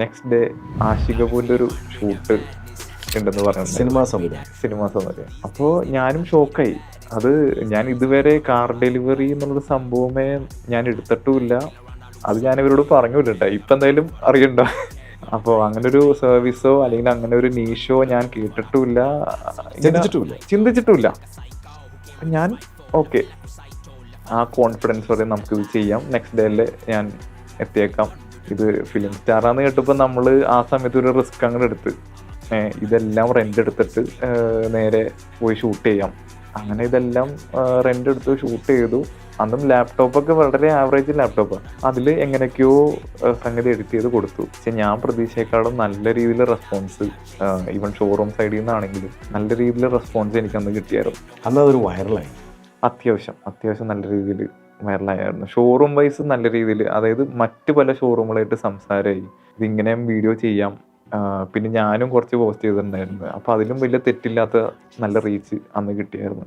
Next day Aashiq കപൂറിന്റെ ഒരു shoot ഉണ്ടെന്ന് പറഞ്ഞു സിനിമാ സംവിധാനം സിനിമ സമയം അപ്പോൾ ഞാനും ഷോക്കായി അത് ഞാൻ ഇതുവരെ കാർ ഡെലിവറി എന്നുള്ള സംഭവമേ ഞാൻ എടുത്തിട്ടുമില്ല. അത് ഞാൻ ഇവരോട് പറഞ്ഞില്ല കേട്ടോ ഇപ്പം എന്തായാലും അറിയണ്ട? അപ്പോൾ അങ്ങനെ ഒരു സർവീസോ അല്ലെങ്കിൽ അങ്ങനെ ഒരു നീഷോ ഞാൻ കേട്ടിട്ടുമില്ല. ചിന്തിച്ചിട്ടില്ല ചിന്തിച്ചിട്ടുമില്ല. ഞാൻ ഓക്കെ ആ കോൺഫിഡൻസോടെ നമുക്കിത് ചെയ്യാം. നെക്സ്റ്റ് ഡേയിൽ ഞാൻ എത്തിയേക്കാം. ഇത് ഫിലിം സ്റ്റാറാന്ന് കേട്ടപ്പോൾ നമ്മൾ ആ സമയത്ത് ഒരു റിസ്ക് അങ്ങനെ എടുത്ത്. ഇതെല്ലാം റെന്റ് എടുത്തിട്ട് നേരെ പോയി ഷൂട്ട് ചെയ്യാം. അങ്ങനെ ഇതെല്ലാം റെന്റ് എടുത്ത് ഷൂട്ട് ചെയ്തു. അന്നും ലാപ്ടോപ്പൊക്കെ വളരെ ആവറേജ് ലാപ്ടോപ്പാണ് അതിൽ എങ്ങനെയൊക്കെയോ സംഗതി എഡിറ്റ് ചെയ്ത് കൊടുത്തു. പക്ഷെ ഞാൻ പ്രതീക്ഷയെക്കാളും നല്ല രീതിയിൽ റെസ്പോൺസ് ഈവൻ ഷോറൂം സൈഡിൽ നിന്നാണെങ്കിലും നല്ല രീതിയിൽ റെസ്പോൺസ് എനിക്ക് അന്ന് കിട്ടിയായിരുന്നു. അന്ന് അതൊരു വൈറലായി അത്യാവശ്യം അത്യാവശ്യം നല്ല രീതിയിൽ വൈറലായിരുന്നു ഷോറൂം വൈസ് നല്ല രീതിയിൽ അതായത് മറ്റ് പല ഷോറൂമുകളായിട്ട് സംസാരമായി ഇതിങ്ങനെ വീഡിയോ ചെയ്യാം. പിന്നെ ഞാനും കുറച്ച് പോസ്റ്റ് ചെയ്തിട്ടുണ്ടായിരുന്നു. അപ്പോൾ അതിലും വലിയ തെറ്റില്ലാത്ത നല്ല റീച്ച് അന്ന് കിട്ടിയായിരുന്നു.